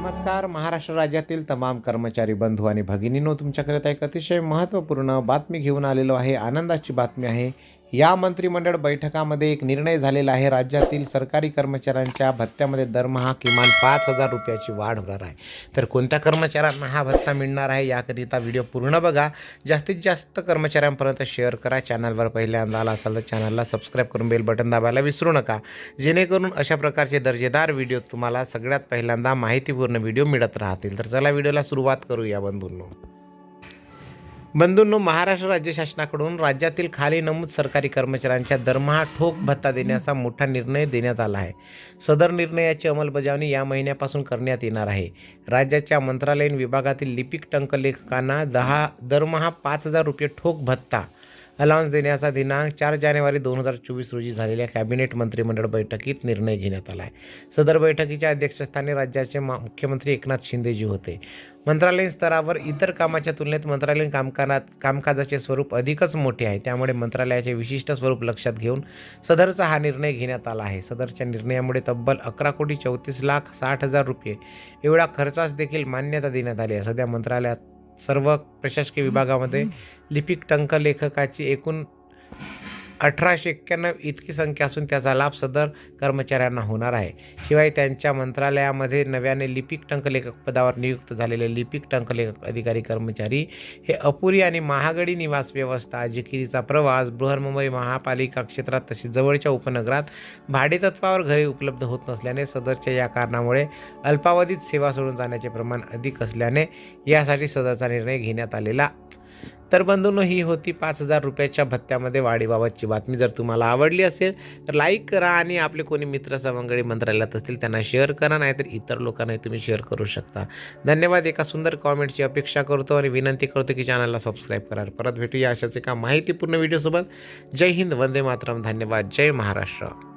नमस्कार. महाराष्ट्र राज्यातील तमाम कर्मचारी बंधू आणि भगिनींनो तुमच्याकरिता एक अतिशय महत्त्वपूर्ण बातमी घेऊन आलेलो आहे. आनंदाची बातमी आहे या मंत्रिमंडळ बैठकामध्ये एक निर्णय झालेला आहे. राज्यातील सरकारी कर्मचाऱ्यांच्या भत्त्यामध्ये दरमहा किमान पाच हजार रुपयाची वाढ होणार आहे. तर कोणत्या कर्मचाऱ्यांना हा भत्ता मिळणार आहे याकरिता व्हिडिओ पूर्ण बघा. जास्तीत जास्त कर्मचाऱ्यांपर्यंत शेअर करा. चॅनलवर पहिल्यांदा आला असाल तर चॅनलला सबस्क्राईब करून बेल बटन दाबायला विसरू नका. जेणेकरून अशा प्रकारचे दर्जेदार व्हिडिओ तुम्हाला सगळ्यात पहिल्यांदा माहितीपूर्ण व्हिडिओ मिळत राहतील. तर चला व्हिडिओला सुरुवात करूया बंधूंनो. बंधूंनो महाराष्ट्र राज्य शासनाकडून राज्यातील खाली नमूद सरकारी कर्मचाऱ्यांच्या दरमहा ठोक भत्ता देण्याचा मोठा निर्णय देण्यात आला आहे. सदर निर्णयाची अंमलबजावणी या महिन्यापासून करण्यात येणार आहे. राज्याच्या मंत्रालयीन विभागातील लिपिक टंकलेखकांना दहा दरमहा पाच हजार रुपये ठोक भत्ता अलाउन्स देण्याचा दिनांक चार जानेवारी दोन हजार चोवीस रोजी झालेल्या कॅबिनेट मंत्रिमंडळ बैठकीत निर्णय घेण्यात आला आहे. सदर बैठकीच्या अध्यक्षस्थानी राज्याचे मुख्यमंत्री एकनाथ शिंदेजी होते. मंत्रालयीन स्तरावर इतर कामाच्या तुलनेत मंत्रालयीन कामकाजात कामकाजाचे स्वरूप अधिकच मोठे आहे. त्यामुळे मंत्रालयाचे विशिष्ट स्वरूप लक्षात घेऊन सदरचा हा निर्णय घेण्यात आला आहे. सदरच्या निर्णयामुळे तब्बल अकरा कोटी चौतीस लाख साठ हजार रुपये एवढा खर्चास देखील मान्यता देण्यात आली आहे. सध्या मंत्रालयात सर्व प्रशासकीय विभागामध्ये लिपिक टंकलेखकाची एकूण अठराशे एक्क्याण्णव इतकी संख्या असून त्याचा लाभ सदर कर्मचाऱ्यांना होणार आहे. शिवाय त्यांच्या मंत्रालयामध्ये नव्याने लिपिक टंकलेखक पदावर नियुक्त झालेले लिपिक टंकलेखक अधिकारी कर्मचारी हे अपुरी आणि महागडी निवास व्यवस्था जिकिरीचा प्रवास बृहन्मुंबई महापालिका क्षेत्रात तसेच जवळच्या उपनगरात भाडेतत्वावर घरे उपलब्ध होत नसल्याने सदरच्या या कारणामुळे अल्पावधीत सेवा सोडून जाण्याचे प्रमाण अधिक असल्याने यासाठी सदरचा निर्णय घेण्यात आलेला तर बंधूंनो ही होती पाच हजार रुपयाच्या भत्त्यामध्ये वाढीबाबतची बातमी. जर तुम्हाला आवडली असेल तर लाईक करा आणि आपले कोणी मित्र सवंगडी मंत्रालयात असतील त्यांना शेअर करा नाहीतर इतर लोकांनाही तुम्ही शेअर करू शकता. धन्यवाद. एका सुंदर कॉमेंटची अपेक्षा करतो आणि विनंती करतो की चॅनलला सबस्क्राईब करा. परत भेटूया अशाच एका माहितीपूर्ण व्हिडिओसोबत. जय हिंद वंदे मातरम. धन्यवाद. जय महाराष्ट्र.